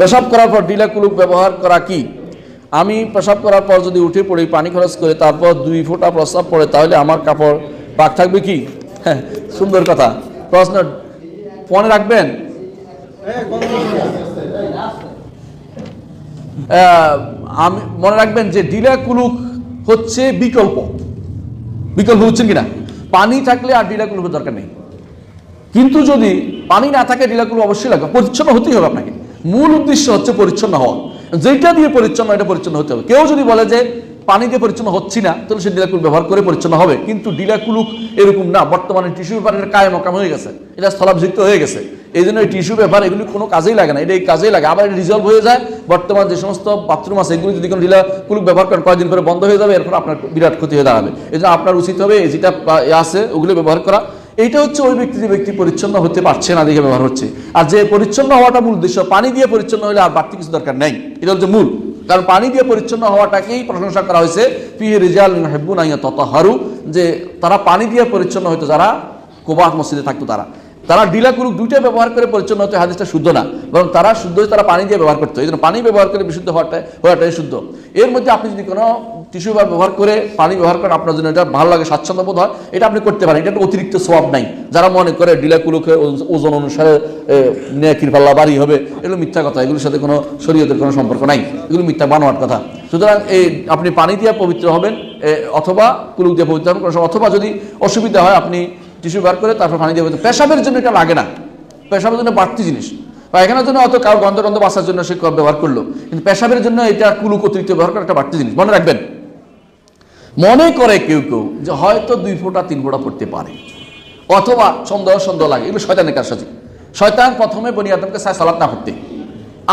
পেশাব করার পর ডিলা কুলুক ব্যবহার করা কি? আমি পেশাব করার পর যদি উঠে পড়ি, পানি খরচ করে তারপর দুই ফোঁটা প্রস্রাব পড়ে, তাহলে আমার কাপড় পাক থাকবে কি? হ্যাঁ সুন্দর কথা। প্রশ্ন মনে রাখবেন? আমি, মনে রাখবেন যে ডিলা কুলুক হচ্ছে বিকল্প। বিকল্প হচ্ছেন কিনা? পানি থাকলে আর ডিলা কুলুকের দরকার নেই। কিন্তু যদি পানি না থাকে ডিলাগুলো অবশ্যই লাগবে। পরিচ্ছন্ন হতেই হবে আপনাকে। মূল উদ্দেশ্য হচ্ছে পরিচ্ছন্ন হওয়া। যেটা দিয়ে পরিচ্ছন্ন, এটা পরিচ্ছন্ন হতে হবে। কেউ যদি বলে যে পানি দিয়ে পরিচ্ছন্ন হচ্ছি না, তাহলে সে ডিলাকুল ব্যবহার করে পরিচ্ছন্ন হবে। কিন্তু ডিলাকুলুক এরকম না, বর্তমানে টিস্যু পেপারের কায়ে মকাম হয়ে গেছে। এটা স্থলাভিষিক্ত হয়ে গেছে। এই জন্য এই টিস্যু পেপার, এগুলি কোনো কাজেই লাগে না। এটা এই কাজেই লাগে। আবার রিজলভ হয়ে যায়। বর্তমান যে সমস্ত বাথরুম আছে, এগুলি যদি কোনো ডিলা কুলুক ব্যবহার করেন, কয়েকদিন পরে বন্ধ হয়ে যাবে। এরপর আপনার বিরাট ক্ষতি হয়ে দাঁড়াবে। এই জন্য আপনার উচিত হবে, এই যেটা আছে, ওগুলো ব্যবহার করা। এইটা হচ্ছে ওই ব্যক্তি যে ব্যক্তি পরিচ্ছন্ন হতে পারছে না দেখে ব্যবহার হচ্ছে। আর যে পরিচ্ছন্ন হওয়াটা মূল উদ্দেশ্য, পানি দিয়ে পরিচ্ছন্ন হলে আর বাড়তি কিছু দরকার নেই। এটা হচ্ছে মূল। কারণ পানি দিয়ে পরিচ্ছন্ন হওয়াটাকেই প্রশংসা করা হয়েছে পি রিজাল হেব্বুন আইয়া তত হারু যে তারা পানি দিয়ে পরিচ্ছন্ন হতো যারা কোবাত মসজিদে থাকতো তারা। তারা ডিলা কুরুক দুইটা ব্যবহার করে পরিচ্ছন্ন হতে হাদিসটা শুদ্ধ না, বরং তারা শুদ্ধ তারা পানি দিয়ে ব্যবহার করতো। এই জন্য পানি ব্যবহার করে বিশুদ্ধ হওয়াটা হওয়াটাই শুদ্ধ। এর মধ্যে আপনি যদি কোনো টিস্যু পেপার ব্যবহার করে, পানি ব্যবহার করেন আপনার জন্য এটা ভালো লাগে, স্বাচ্ছন্দ্য বোধ হয়। এটা আপনি করতে পারেন, এটা অতিরিক্ত সোয়াব নাই। যারা মনে করে ডিলা কুলুকে ওজন অনুসারে নেকির পাল্লা বাড়ি হবে, এগুলো মিথ্যা কথা, এগুলোর সাথে কোনো শরীয়তের কোনো সম্পর্ক নাই। এগুলো মিথ্যা বানোয়ার কথা। সুতরাং এই আপনি পানি দিয়ে পবিত্র হবেন অথবা কুলুক দিয়ে পবিত্র হবেন অথবা যদি অসুবিধা হয়, আপনি টিস্যু বার করে তারপর পানি দিয়ে পবিত্র পেশাবের জন্য এটা লাগে না। পেশাবের জন্য বাড়তি জিনিস। পায়খানার জন্য অত কারও গন্ধ গন্ধ বাঁচার জন্য সে ব্যবহার করল। কিন্তু পেশাবের জন্য এটা কুলুক অতিরিক্ত ব্যবহার করা একটা বাড়তি জিনিস। মনে রাখবেন। মনে করে কেউ কেউ যে হয়তো দুই ফোঁটা, তিন ফোঁটা পড়তে পারে। অথবা সন্দেহ সন্দেহ লাগে। এগুলো শয়তানের কারসাজি শয়তান প্রথমে বনি আদমকে চায় সালাত না করতে।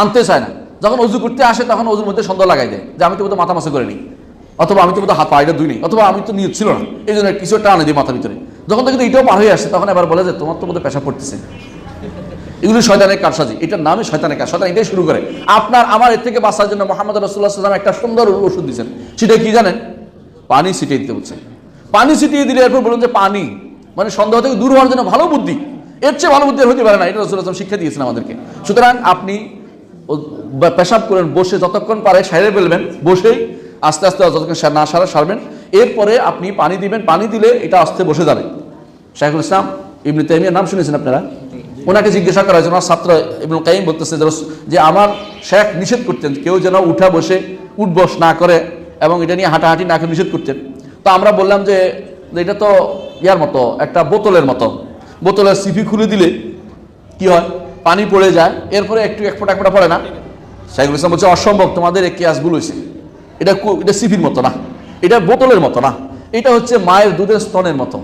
আনতে চায় না। যখন অজু করতে আসে, তখন অজুর মধ্যে সন্দেহ লাগাই দেয় যে, আমি তো বোধহয় মাথা মাসে করে নিই অথবা আমি তো বোধহয় হাত পায়টা দুই নেই অথবা আমি তো নিয়ত ছিল না। এই জন্য কিছু আনে দিই মাথার ভিতরে। যখন থেকে এটাও পার হয়ে আসে, তখন এবার বলে যে, তোমার তো বোধহয় পেশা পড়তেছে। এগুলো শয়তানের কারসাজি এটার নামই শয়তানের কাজ। শয়তান এটাই শুরু করে। আপনার, আমার এর থেকে বাঁচার জন্য মোহাম্মদ রসুল্লাহ সাল্লাম একটা সুন্দর ওষুধ দিচ্ছেন সেটা কি জানেন? পানি ছিটিয়ে দিতে বলছে। পানি ছিটিয়ে দিলে এরপর বলুন যে পানি মানে সন্দেহ থেকে দূর হওয়ার জন্য ভালো বুদ্ধি। এর চেয়ে ভালো বুদ্ধি হতে পারে না, এটা রসুল্লাহ সাল্লাম শিক্ষা দিয়েছেন আমাদেরকে। সুতরাং আপনি পেশাব করেন, বসে যতক্ষণ পারে সাইরে ফেলবেন, বসেই আস্তে আস্তে যতক্ষণ না সারা সারবেন। এরপরে আপনি পানি দিবেন, পানি দিলে এটা আস্তে বসে যাবে। শাইখুল ইসলাম ইবনে তাইমিয়ার নাম শুনেছেন আপনারা? ওনাকে জিজ্ঞাসা করা হয়েছে, ওনার ছাত্র ইবনুল কাইম বলতেছে যে আমার শেখ নিষেধ করতেন, কেউ যেন উঠা বসে উঠবস না করে এবং এটা নিয়ে হাঁটাহাঁটি নাকে নিষেধ করতেন। তো আমরা বললাম যে, এটা তো ইয়ার মতো, একটা বোতলের মতো। বোতলের সিপি খুলে দিলে কি হয়? পানি পড়ে যায়, এরপরে একটু এক ফোঁটা এক ফোঁটা পড়ে না। শাইখুল ইসলাম বলছে, অসম্ভব, তোমাদের এই কেয়াস ভুল হয়েছে। এটা এটা সিপির মতো না। এটা বোতলের মতো না। এটা হচ্ছে মায়ের দুধের স্তনের মতো।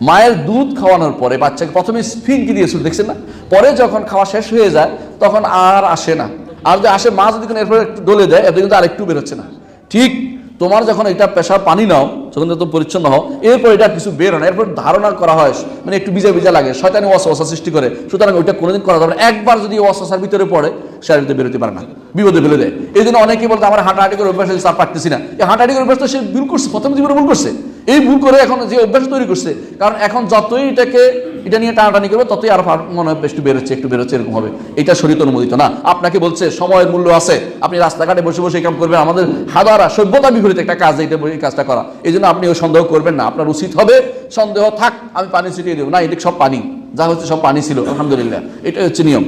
মায়ের দুধ খাওয়ানোর পরে বাচ্চাকে প্রথমে স্ফিনকি দিয়ে শুরু দেখছেন না? পরে যখন খাওয়া শেষ হয়ে যায়, তখন আর আসে না। আর যদি আসে, মা যদি এরপরে একটু ডলে দেয়, এতে কিন্তু আর একটু বেরোচ্ছে না। ঠিক তোমার যখন এটা পেশার পানি নাও, যখন তুমি পরিচ্ছন্ন হও, এরপর এটা কিছু বের হয় এরপর ধারণা করা হয় মানে একটু ভিজা ভিজা লাগে, শয়তানি ওয়াসওয়াসা সৃষ্টি করে। সুতরাং ওইটা কোনোদিন করা যাবে একবার যদি ওয়াসওয়াসার ভিতরে পড়ে শারীর ভিতরে বেরোতে পারে না, বিপদে ফেলে দেয়। এই জন্য অনেকেই বলতে, আমার হাঁটাহাঁটি করে অভ্যাস আর পারতেছি না। এই হাঁটাহাঁটি করে অভ্যাস তো সে ভুল করছে, প্রথম জীবনে ভুল করছে। এই ভুল করে এখন যে অভ্যাস তৈরি করছে, কারণ এখন যতই এটাকে এটা নিয়ে টানাটানি করবে ততই আর মনে হবে একটু বেরোচ্ছে একটু বেরোচ্ছে, এরকম হবে। এটা শরীর অনুমোদিত না। আপনাকে বলছে, সময়ের মূল্য আছে। আপনি রাস্তাঘাটে বসে বসে কাম করবেন, আমাদের হাজারা সভ্যতা বিপরীত একটা কাজ এটা এই কাজটা করা। এই জন্য আপনি ওই সন্দেহ করবেন না, আপনার উচিত হবে, সন্দেহ থাক, আমি পানি ছিটিয়ে দেবো। না, এটা সব পানি। যা হচ্ছে সব পানি ছিল, আলহামদুলিল্লাহ। এটাই হচ্ছে নিয়ম।